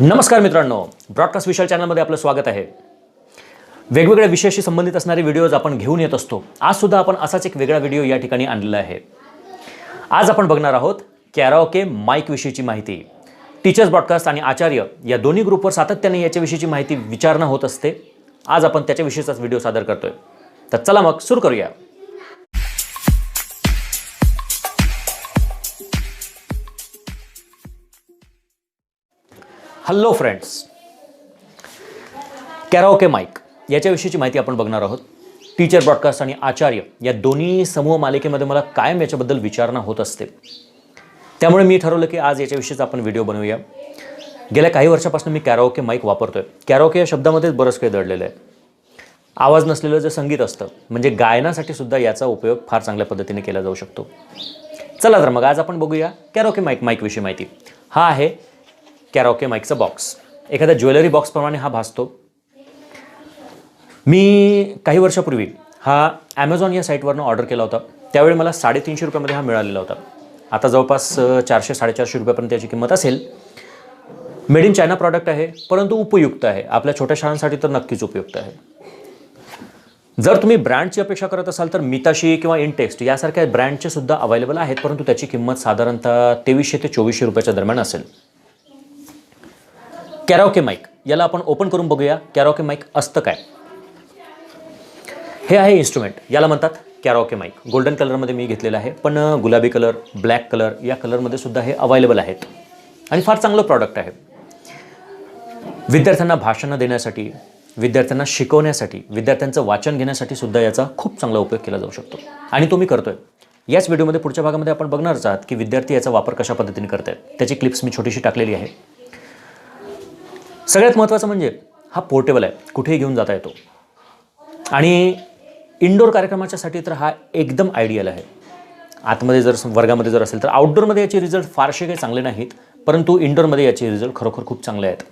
नमस्कार मित्रांनो. ब्रॉडकास्ट विशाल चॅनलमध्ये आपलं स्वागत आहे. वेगवेगळ्या विषयाशी संबंधित असणारे व्हिडिओज आपण घेऊन येत असतो. आज सुद्धा आपण असाच एक वेगळा व्हिडिओ या ठिकाणी आणलेला आहे. आज आपण बघणार आहोत कॅराओके माईक विषयीची माहिती. टीचर्स ब्रॉडकास्ट आणि आचार्य या दोन्ही ग्रुपवर सातत्याने याच्याविषयीची माहिती विचारणा होत असते. आज आपण त्याच्याविषयीचाच व्हिडिओ सादर करतोय. तर चला मग सुरू करूया. हॅलो फ्रेंड्स कॅराओके माईक याच्याविषयीची माहिती आपण बघणार आहोत. टीचर ब्रॉडकास्ट आणि आचार्य या दोन्ही समूह मालिकेमध्ये मला कायम याच्याबद्दल विचारणा होत असते. त्यामुळे मी ठरवलं की आज याच्याविषयीच आपण व्हिडिओ बनवूया. गेल्या काही वर्षापासून मी कॅराओके माईक वापरतोय. कॅराओके या शब्दामध्येच बरंच काही दडलेलं आहे. आवाज नसलेलं जे संगीत असतं म्हणजे गायनासाठी सुद्धा याचा उपयोग फार चांगल्या पद्धतीने केला जाऊ शकतो. चला तर मग आज आपण बघूया कॅरोके माईक माईकविषयी माहिती. हा आहे कॅरोके माईकचा बॉक्स एखाद्या ज्वेलरी बॉक्सप्रमाणे हा भासतो. मी काही वर्षापूर्वी हा ॲमेझॉन या साईटवरनं ऑर्डर केला होता. त्यावेळी मला साडेतीनशे रुपयामध्ये हा मिळालेला होता. आता जवळपास चारशे साडेचारशे रुपयापर्यंत त्याची किंमत असेल. मेड इन चायना प्रॉडक्ट आहे परंतु उपयुक्त आहे. आपल्या छोट्या शाळांसाठी तर नक्कीच उपयुक्त आहे. जर तुम्ही ब्रँडची अपेक्षा करत असाल तर मिताशी किंवा इनटेक्स्ट यासारख्या ब्रँडचे सुद्धा अवेलेबल आहेत परंतु त्याची किंमत साधारणतः तेवीसशे ते चोवीसशे रुपयाच्या दरम्यान असेल. Karaoke mike. याला आपण ओपन करून बघूया कॅरोके माईक असतं काय? हे आहे इन्स्ट्रुमेंट याला म्हणतात कॅरोके माईक. गोल्डन कलरमध्ये मी घेतलेलं आहे पण गुलाबी कलर ब्लॅक कलर या कलरमध्ये सुद्धा हे अवेलेबल आहेत. आणि फार चांगलं प्रॉडक्ट आहे. विद्यार्थ्यांना भाषणं देण्यासाठी विद्यार्थ्यांना शिकवण्यासाठी विद्यार्थ्यांचं वाचन घेण्यासाठी सुद्धा याचा खूप चांगला उपयोग केला जाऊ शकतो. आणि तो मी करतोय. याच व्हिडिओमध्ये पुढच्या भागामध्ये आपण बघणारच आहात की विद्यार्थी याचा वापर कशा पद्धतीने करत आहेत त्याची क्लिप्स मी छोटीशी टाकलेली आहे. सगळ्यात महत्त्वाचं म्हणजे हा पोर्टेबल आहे. कुठेही घेऊन जाता येतो. आणि इनडोअर कार्यक्रमाच्यासाठी तर हा एकदम आयडियल आहे. आतमध्ये जर वर्गामध्ये जर असेल तर आउटडोअरमध्ये याचे रिझल्ट फारसे काही चांगले नाहीत परंतु इनडोअरमध्ये याचे रिझल्ट खरोखर खूप चांगले आहेत.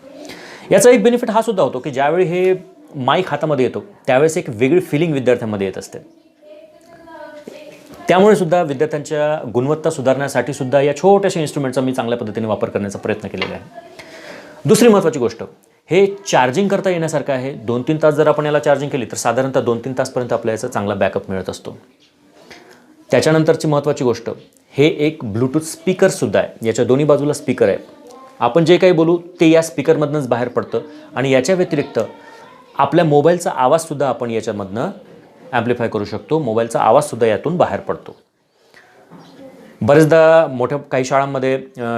याचा एक बेनिफिट हा सुद्धा होतो की ज्यावेळी हे माईक हातामध्ये येतो त्यावेळेस एक वेगळी फिलिंग विद्यार्थ्यांमध्ये येत असते. त्यामुळे सुद्धा विद्यार्थ्यांच्या गुणवत्ता सुधारण्यासाठी सुद्धा या छोट्याशा इन्स्ट्रुमेंटचा मी चांगल्या पद्धतीने वापर करण्याचा प्रयत्न केलेला आहे. दुसरी महत्त्वाची गोष्ट हे चार्जिंग करता येण्यासारखं आहे. दोन तीन तास जर आपण याला चार्जिंग केली तर साधारणतः दोन तीन तासपर्यंत आपल्या याचा चांगला बॅकअप मिळत असतो. त्याच्यानंतरची महत्त्वाची गोष्ट हे एक ब्लूटूथ स्पीकरसुद्धा आहे. याच्या दोन्ही बाजूला स्पीकर आहे. आपण जे काही बोलू ते या स्पीकरमधनंच बाहेर पडतं. आणि याच्या व्यतिरिक्त आपल्या मोबाईलचा आवाजसुद्धा आपण याच्यामधनं ॲम्प्लिफाय करू शकतो. मोबाईलचा आवाजसुद्धा यातून बाहेर पडतो. बरेचदा मोठ्या काही शाळांमध्ये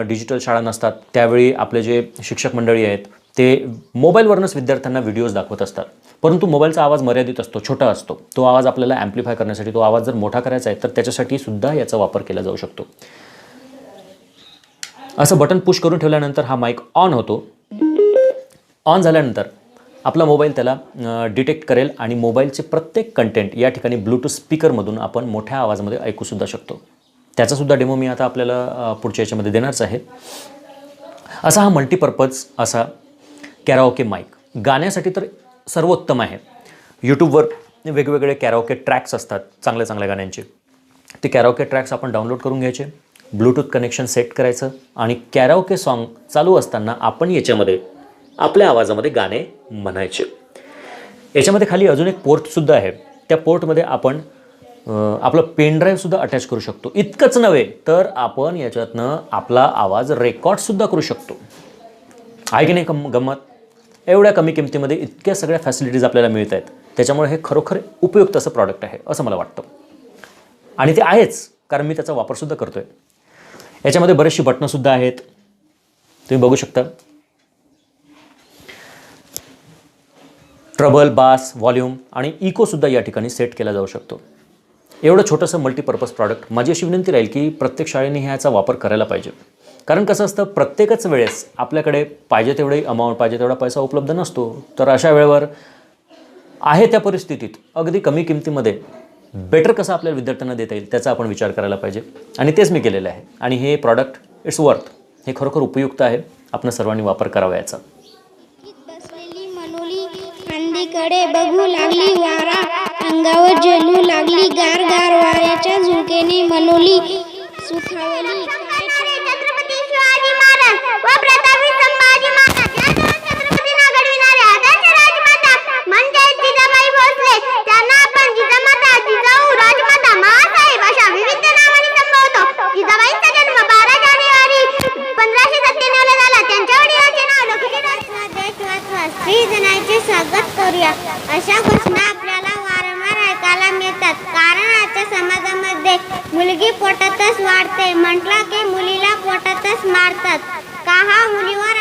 डिजिटल शाळा नसतात. त्यावेळी आपले जे शिक्षक मंडळी आहेत ते मोबाईलवरूनच विद्यार्थ्यांना व्हिडिओज दाखवत असतात. परंतु मोबाईलचा आवाज मर्यादित असतो छोटा असतो. तो आवाज आपल्याला ॲम्प्लिफाय करण्यासाठी तो आवाज जर मोठा करायचा आहे तर त्याच्यासाठी सुद्धा याचा वापर केला जाऊ शकतो. असं बटन पुश करून ठेवल्यानंतर हा माईक ऑन होतो. ऑन झाल्यानंतर आपला मोबाईल त्याला डिटेक्ट करेल आणि मोबाईलचे प्रत्येक कंटेंट या ठिकाणी ब्लूटूथ स्पीकरमधून आपण मोठ्या आवाजामध्ये ऐकूसुद्धा शकतो. त्याचासुद्धा डेमो मी आता आपल्याला पुढच्या याच्यामध्ये देणारच आहे. असा हा मल्टीपर्पज असा कॅराओके माईक गाण्यासाठी तर सर्वोत्तम आहे. यूट्यूबवर वेगवेगळे कॅराओके ट्रॅक्स असतात चांगल्या चांगल्या गाण्यांचे. ते कॅराओके ट्रॅक्स आपण डाउनलोड करून घ्यायचे ब्लूटूथ कनेक्शन सेट करायचं आणि कॅराओके सॉन्ग चालू असताना आपण याच्यामध्ये आपल्या आवाजामध्ये गाणे म्हणायचे. याच्यामध्ये खाली अजून एक पोर्टसुद्धा आहे. त्या पोर्टमध्ये आपण आपलं आपलं पेनड्राईव्हसुद्धा अटॅच करू शकतो. इतकंच नव्हे तर आपण याच्यातनं आपला आवाज रेकॉर्डसुद्धा करू शकतो. आहे की नाही कम गंमत? एवढ्या कमी किमतीमध्ये इतक्या सगळ्या फॅसिलिटीज आपल्याला मिळत आहेत. त्याच्यामुळे हे खरोखर उपयुक्त असं प्रॉडक्ट आहे असं मला वाटतं. आणि ते आहेच कारण मी त्याचा वापरसुद्धा करतो आहे याच्यामध्ये बरेचशी बटणंसुद्धा आहेत. तुम्ही बघू शकता. ट्रबल बास व्हॉल्यूम आणि इकोसुद्धा या ठिकाणी सेट केला जाऊ शकतो. एवढं छोटंसं मल्टीपर्पज प्रॉडक्ट माझी अशी विनंती राहील की प्रत्येक शाळेने ह्याचा वापर करायला पाहिजे. कारण कसं असतं प्रत्येकच वेळेस आपल्याकडे पाहिजे तेवढे अमाऊंट पाहिजे तेवढा पैसा उपलब्ध नसतो. तर अशा वेळेवर आहे त्या परिस्थितीत अगदी कमी किमतीमध्ये बेटर कसं आपल्या विद्यार्थ्यांना देता येईल त्याचा आपण विचार करायला पाहिजे. आणि तेच मी केलेलं आहे. आणि हे प्रॉडक्ट इट्स वर्थ हे खरोखर उपयुक्त आहे आपण सर्वांनी वापर करावा याचा. बसलेली मनोली बघू लागली वारा. अंगावर जलू लागली गार गार वाऱ्याच्या झुंकेने मनोली सुखावली. मुलगी पोटातच वाढते म्हटलं की मुलीला पोटातच मारतात. का हा मुलीवर